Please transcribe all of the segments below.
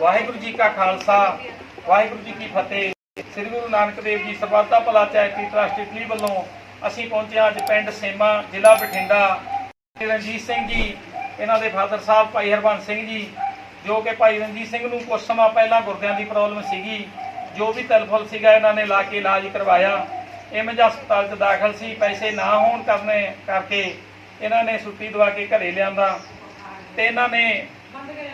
ਵਾਹਿਗੁਰੂ ਜੀ ਕਾ ਖਾਲਸਾ, ਵਾਹਿਗੁਰੂ ਜੀ ਕੀ ਫਤਿਹ। ਸ੍ਰੀ ਗੁਰੂ ਨਾਨਕ ਦੇਵ ਜੀ ਸਰਬੱਤ ਭਲਾ charity trust Italy ਵੱਲੋਂ ਅਸੀਂ ਪਹੁੰਚੇ ਅੱਜ ਪਿੰਡ ਸੇਮਾ, ਜ਼ਿਲ੍ਹਾ ਬਠਿੰਡਾ। ਰਣਜੀਤ ਸਿੰਘ ਜੀ, ਇਹਨਾਂ ਦੇ ਫਾਦਰ ਸਾਹਿਬ ਭਾਈ ਹਰਬੰਸ ਸਿੰਘ ਜੀ, ਜੋ ਕਿ ਭਾਈ ਰਣਜੀਤ ਸਿੰਘ ਨੂੰ ਕੁਝ ਸਮਾਂ ਪਹਿਲਾਂ ਗੁਰਦਿਆਂ ਦੀ ਪ੍ਰੋਬਲਮ ਸੀਗੀ, ਜੋ ਵੀ ਤਲਫਲ ਸੀਗਾ ਇਹਨਾਂ ਨੇ ਲਾ ਕੇ ਇਲਾਜ ਕਰਵਾਇਆ। ਐਮਜ ਹਸਪਤਾਲ 'ਚ ਦਾਖਲ ਸੀ, ਪੈਸੇ ਨਾ ਹੋਣ ਕਰਨੇ ਕਰਕੇ ਇਹਨਾਂ ਨੇ ਸੁੱਤੀ ਦਵਾ ਕੇ ਘਰੇ ਲਿਆਂਦਾ। ਤੇ ਇਹਨਾਂ ਨੇ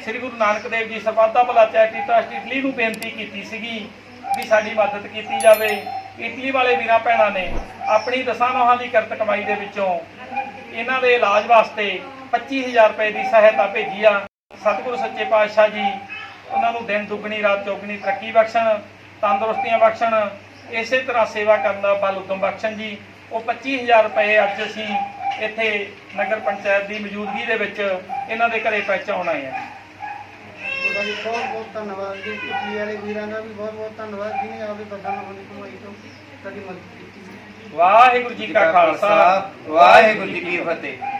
ਸ੍ਰੀ ਗੁਰੂ ਨਾਨਕ ਦੇਵ ਜੀ ਸਰਬੱਤ ਭਲਾ ਚੈਰਿਟੀ ਟਰਸਟ ਇਟਲੀ ਨੂੰ ਬੇਨਤੀ ਕੀਤੀ ਸੀਗੀ ਵੀ ਸਾਡੀ ਮਦਦ ਕੀਤੀ ਜਾਵੇ। ਇਟਲੀ ਵਾਲੇ ਵੀਰਾਂ ਭੈਣਾਂ ਨੇ ਆਪਣੀ ਦਸਾਂ ਨੌਹਾਂ ਦੀ ਕਿਰਤ ਕਮਾਈ ਦੇ ਵਿੱਚੋਂ ਇਹਨਾਂ ਦੇ ਇਲਾਜ ਵਾਸਤੇ 25000 ਰੁਪਏ ਦੀ ਸਹਾਇਤਾ ਭੇਜੀ ਆ। ਸਤਿਗੁਰੂ ਸੱਚੇ ਪਾਤਸ਼ਾਹ ਜੀ, ਉਹਨਾਂ ਨੂੰ ਦਿਨ ਦੁੱਗਣੀ, ਰਾਤ ਚੌਗਣੀ ਤਰੱਕੀ ਬਖਸ਼ਣ, ਤੰਦਰੁਸਤੀਆਂ ਬਖਸ਼ਣ, ਇਸੇ ਤਰ੍ਹਾਂ ਸੇਵਾ ਕਰਨ ਦਾ ਬਲ ਉਦਮ ਬਖਸ਼ਣ ਜੀ। ਉਹ 25000 ਰੁਪਏ ਅੱਜ ਅਸੀਂ ਇੱਥੇ ਨਗਰ ਪੰਚਾਇਤ ਦੀ ਮੌਜੂਦਗੀ ਦੇ ਵਿੱਚ ਇਹਨਾਂ ਦੇ ਘਰੇ ਪਹੁੰਚਾਉਣ ਆਏ ਆ। ਤੁਹਾਡਾ ਜੀ ਬਹੁਤ ਬਹੁਤ ਧੰਨਵਾਦ ਜੀ। ਇਟਲੀ ਵਾਲੇ ਵੀਰਾਂ ਦਾ ਵੀ ਬਹੁਤ ਬਹੁਤ ਧੰਨਵਾਦ। ਜਿਹਨੇ ਆਪੇ ਬੱਦਾਂ ਨਾਲ ਬਣੀ ਕਮਾਈ ਤੋਂ ਸਾਡੀ ਮਦਦ ਕੀਤੀ। ਵਾਹਿਗੁਰੂ ਜੀ ਕਾ ਖਾਲਸਾ। ਵਾਹਿਗੁਰੂ ਜੀ ਕੀ ਫਤਿਹ।